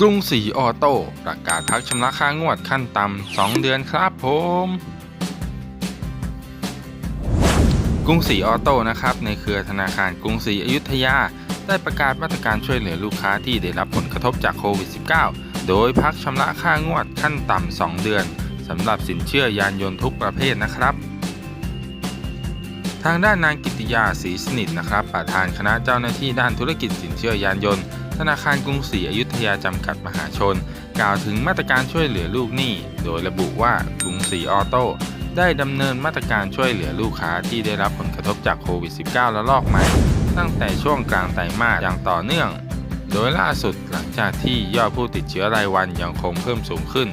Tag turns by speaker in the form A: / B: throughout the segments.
A: กรุงศรีออโต้ประกาศพักชำระค่างวดขั้นต่ำ 2 เดือนครับผม กรุงศรีออโต้นะครับ ในเครือธนาคารกรุงศรีอยุธยา ได้ประกาศมาตรการช่วยเหลือลูกค้าที่ได้รับผลกระทบจากโควิด -19 โดยพักชำระค่างวดขั้นต่ำ 2 เดือนสำหรับสินเชื่อยานยนต์ทุกประเภทนะครับ ทางด้านนางกิติยาศรีสนิทนะครับ ประธานคณะเจ้าหน้าที่ด้านธุรกิจสินเชื่อยานยนต์ ธนาคารกรุงศรีอยุธยาจำกัดมหาชน กล่าวถึงมาตรการช่วยเหลือลูกหนี้ โดยระบุว่ากรุงศรีออโต้ได้ดำเนินมาตรการช่วยเหลือลูกค้าที่ได้รับผลกระทบจากโควิด -19 ระลอกใหม่ ตั้งแต่ช่วงกลางไตรมาสอย่างต่อเนื่อง โดยล่าสุดหลังจากที่ยอดผู้ติดเชื้อรายวันยังคงเพิ่มสูงขึ้น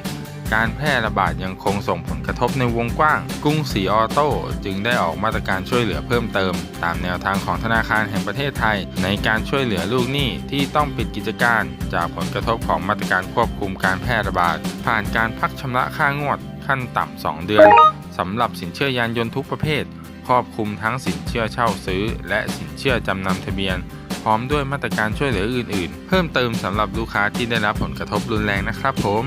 A: การแพร่ระบาดยังคงส่งผลกระทบในวงกว้าง กรุงศรีออโต้จึงได้ออกมาตรการช่วยเหลือเพิ่มเติม ตามแนวทางของธนาคารแห่งประเทศไทย ในการช่วยเหลือลูกหนี้ที่ต้องปิดกิจการ จากผลกระทบของมาตรการควบคุมการแพร่ระบาด ผ่านการพักชำระค่างวดขั้นต่ำ 2 เดือนสำหรับสินเชื่อยานยนต์ทุกประเภท ครอบคลุมทั้งสินเชื่อเช่าซื้อ และสินเชื่อจำนำทะเบียน พร้อมด้วยมาตรการช่วยเหลืออื่น ๆ เพิ่มเติมสำหรับลูกค้าที่ได้รับผลกระทบรุนแรงนะครับผม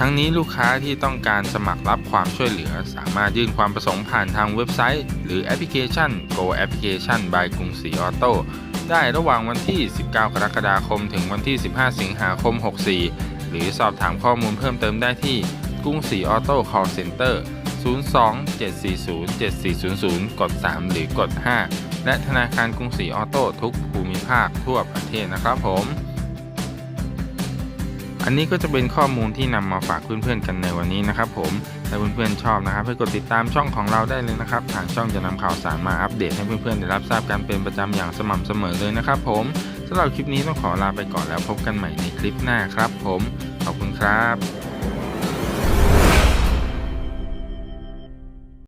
A: ทั้งนี้ลูกค้าที่ต้องการสมัครรับความช่วยเหลือ สามารถยื่นความประสงค์ผ่านทางเว็บไซต์ หรือแอปพลิเคชัน Go Application by กรุงศรีออโต้ได้ระหว่างวันที่ 19 กรกฎาคม ถึงวันที่ 15 สิงหาคม 64 หรือสอบถามข้อมูลเพิ่มเติมได้ที่กรุงศรีออโต้ call center 02 740 7400 กด 3 หรือกด 5 และธนาคารกรุงศรีออโต้ทุกภูมิภาคทั่วประเทศนะครับผม อันนี้ก็จะเป็นข้อมูลที่นำมาฝากเพื่อนๆกันในวันนี้นะครับผมถ้าเพื่อนๆชอบนะครับให้กดติดตามช่องของเราได้เลยนะครับ ทางช่องจะนำข่าวสารมาอัปเดตให้เพื่อนๆได้รับทราบกันเป็นประจำอย่างสม่ำเสมอเลยนะครับผมสำหรับคลิปนี้ต้องขอลาไปก่อนแล้วพบกันใหม่ในคลิปหน้าครับ ผมขอบคุณครับ